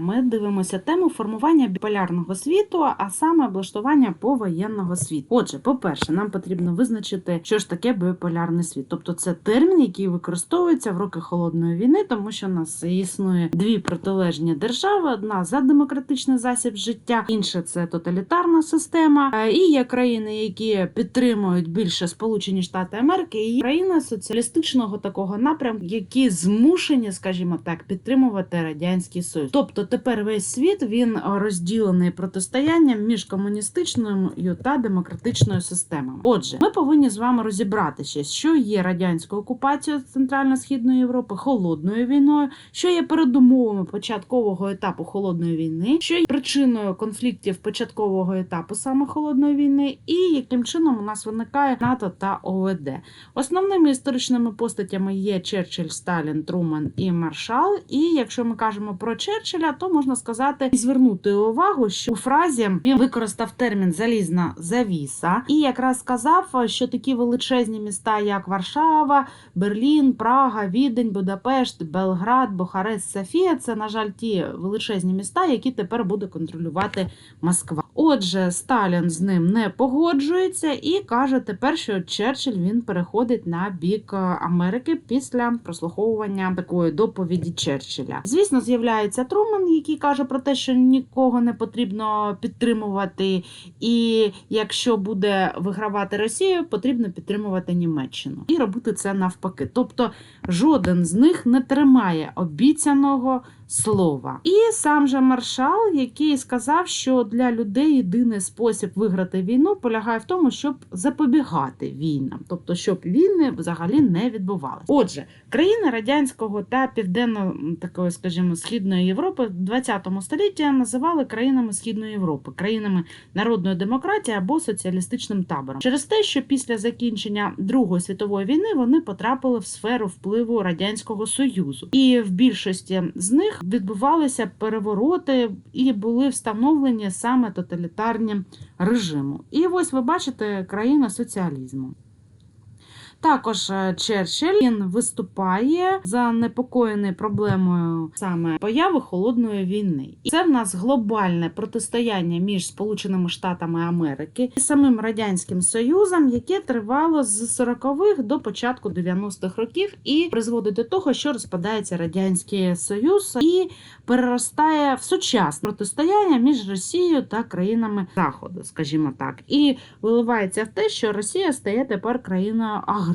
вами дивимося тему формування біполярного світу, а саме облаштування повоєнного світу. Отже, по-перше, нам потрібно визначити, що ж таке біполярний світ. Тобто це термін, який використовується в роки холодної війни, тому що у нас існує дві протилежні держави: одна за демократичний засіб життя, інша це тоталітарна система. Е, І є країни, які підтримують більше Сполучені Штати Америки, і країни соціалістичного такого напрямку, які змушені, скажімо так, підтримувати радянський союз. Тобто тепер весь світ він розділений протистоянням між комуністичною та демократичною системами. Отже, ми повинні з вами розібратися, що є радянською окупацією Центрально-східної Європи, холодною війною, що є передумовами початкового етапу холодної війни, що є причиною конфліктів початкового етапу саме холодної війни, і яким чином у нас виникає НАТО та ОВД. Основними історичними постатями є Черчилль, Сталін, Труман і Маршал. І якщо ми кажемо про Черчилля, то можна сказати і звернути увагу, що у фразі він використав термін залізна завіса, і якраз сказав, що такі величезні міста, як Варшава, Берлін, Прага, Відень, Будапешт, Белград, Бухарест, Софія, це на жаль ті величезні міста, які тепер буде контролювати Москва. Отже, Сталін з ним не погоджується і каже тепер, що Черчилль він переходить на бік е, Америки після прослуховування такої доповіді Черчилля. Звісно, з'являється Труман, який каже про те, що нікого не потрібно підтримувати, і якщо буде вигравати Росію, потрібно підтримувати Німеччину і робити це навпаки. Тобто жоден з них не тримає обіцяного слова. І сам же маршал, який сказав, що для людей єдиний спосіб виграти війну полягає в тому, щоб запобігати війнам, тобто щоб війни взагалі не відбувалися. Отже, країни радянського та південно такої, скажімо, східної Європи в 20 столітті називали країнами східної Європи, країнами народної демократії або соціалістичним табором, через те, що після закінчення Другої світової війни вони потрапили в сферу впливу радянського союзу, і в більшості з них відбувалися перевороти і були встановлені саме тоталітарні режиму. І ось ви бачите країна соціалізму. Також е, Черчилль він виступає занепокоєний проблемою саме появи холодної війни. І це в нас глобальне протистояння між Сполученими Штатами Америки і самим радянським Союзом, яке тривало з 40-х до початку 90-х років, і призводить до того, що розпадається радянський Союз і переростає в сучасне протистояння між Росією та країнами Заходу, скажімо так, і виливається в те, що Росія стає тепер країною агресором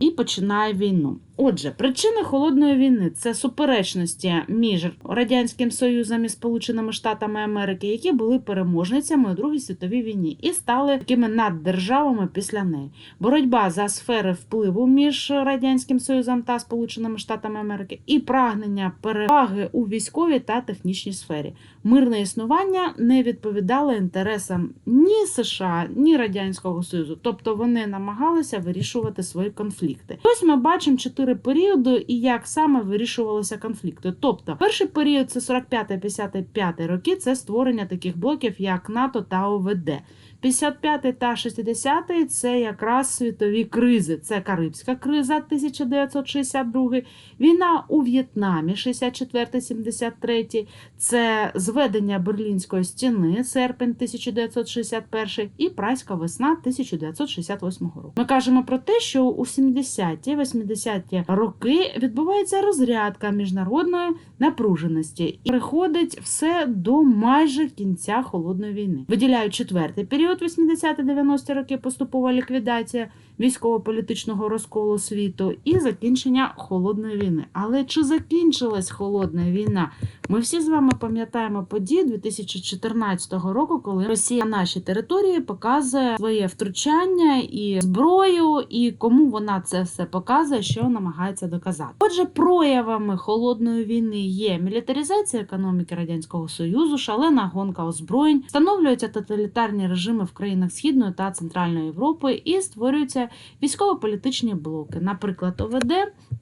і починає війну. Отже, причини холодної війни це суперечності між радянським союзом і Сполученими Штатами Америки, які були переможницями у Другій світовій війні, і стали такими наддержавами після неї. Боротьба за сфери впливу між радянським союзом та Сполученими Штатами Америки, і прагнення переваги у військовій та технічній сфері. Мирне існування не відповідало інтересам ні США, ні радянського союзу, тобто вони намагалися вирішувати свої конфлікти. Ось ми бачимо чотири періоди і як саме вирішувалися конфлікти. Тобто, перший період це 45-55 роки. Це створення таких блоків, як НАТО та ОВД. 55 та 60 це якраз світові кризи. Це Карибська криза 1962, війна у В'єтнамі 64-73, це зведення Берлінської стіни, серпень 1961 і Прайська весна 1968 року. Ми кажемо про те, що у 70-ті, 80-ті роки відбувається розрядка міжнародної напруженості і приходить все до майже кінця холодної війни. Виділяють четвертий період 80-90 роки поступова ліквідація військово-політичного розколу світу і закінчення холодної війни. Але чи закінчилась холодна війна? Ми всі з вами пам'ятаємо події 2014 року, коли Росія на нашій території показує своє втручання і зброю, і кому вона це все показує, що намагається доказати. Отже, проявами холодної війни є мілітаризація економіки радянського союзу, шалена гонка озброєнь, встановлюються тоталітарні режими в країнах Східної та Центральної Європи і створюються військово-політичні блоки, наприклад, ОВД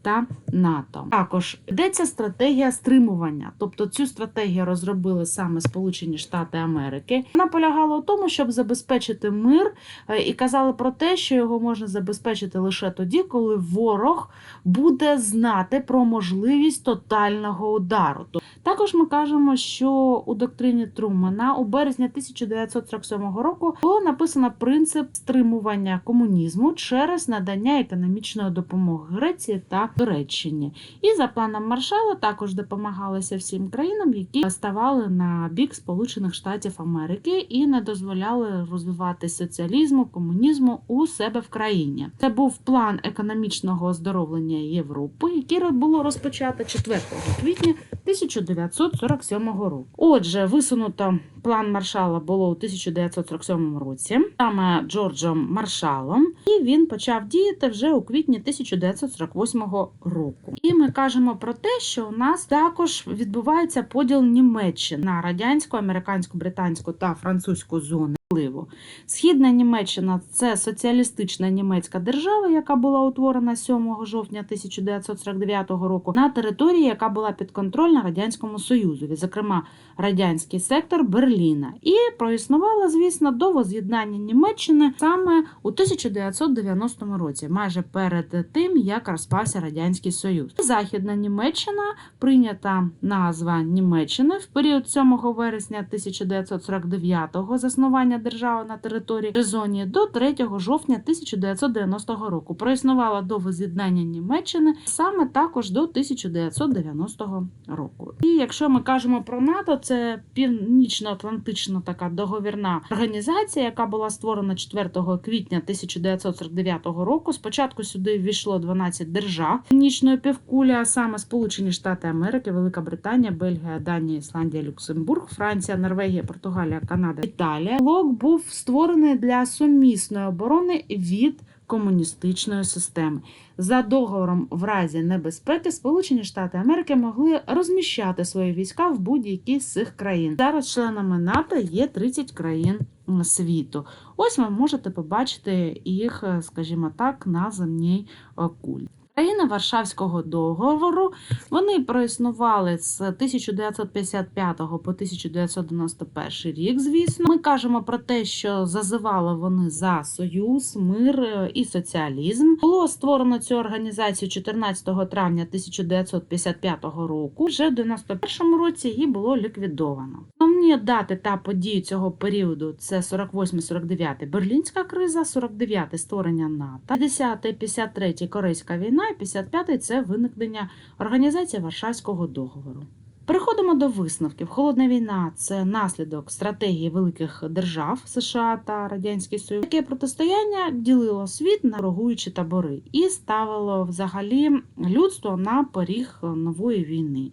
та НАТО. Також йдеться стратегія стримування, тобто цю стратегію розробили саме Сполучені Штати Америки. Вона полягала у тому, щоб забезпечити мир, е, і казали про те, що його можна забезпечити лише тоді, коли ворог буде знати про можливість тотального удару. Також ми кажемо, що у доктрині Трумана у березні 1947 року було написано принцип стримування комунізму через надання економічної допомоги Греції та Туреччині. І за планом Маршала також допомагалося всім країнам, які ставали на бік Сполучених Штатів Америки і не дозволяли розвивати соціалізму, комунізму у себе в країні. Це був план економічного оздоровлення Європи, який було розпочато 4 квітня 1947 року. Отже, висунуто план Маршала було у 1947 році, саме Джорджем Маршалом, і він почав діяти вже у квітні 1948 року. І ми кажемо про те, що у нас також відбувається поділ Німеччини на радянську, американську, британську та французьку зони. Впливу. Східна Німеччина це соціалістична німецька держава, яка була утворена 7 жовтня 1949 року на території, яка була підконтрольна Радянському Союзові, зокрема радянський сектор Берліна, і проіснувала, звісно, до воз'єднання Німеччини саме у 1990 році, майже перед тим як розпався радянський Союз. Західна Німеччина прийнята назва Німеччини в період 7 вересня 1949-го заснування держави на території Ризонії до 3 жовтня 1990 року. Проіснувала до воз'єднання Німеччини саме також до 1990 року. І якщо ми кажемо про НАТО, це північно-атлантична така договірна організація, яка була створена 4 квітня 1949 року. Спочатку сюди ввійшло 12 держав північної півкулі, а саме Сполучені Штати Америки, Велика Британія, Бельгія, Данія, Ісландія, Люксембург, Франція, Норвегія, Португалія, Канада, Італія. Блок був створений для сумісної оборони від комуністичної системи. За договором, в разі небезпеки, Сполучені Штати Америки могли розміщати свої війська в будь-якій з цих країн. Зараз членами НАТО є 30 країн світу. Ось ви можете побачити їх, скажімо так, на земній кулі. Країни Варшавського договору вони проіснували з 1955 по 1991 рік. Звісно, ми кажемо про те, що зазивали вони за союз, мир е, і соціалізм. Було створено цю організацію 14 травня 1955 року. Вже в 91 році її було ліквідовано. Основні дати та події цього періоду це 48-49 Берлінська криза, 49 створення НАТО, 50-53 Корейська війна і 55 це виникнення організації Варшавського договору. Переходимо до висновків. Холодна війна це наслідок стратегії великих держав США та Радянський Союз. Таке протистояння ділило світ на ворогуючі табори і ставило взагалі людство на поріг нової війни.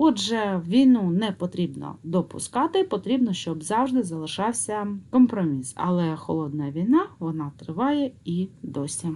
Отже, війну не потрібно допускати, потрібно, щоб завжди залишався компроміс. Але холодна війна вона триває і досі.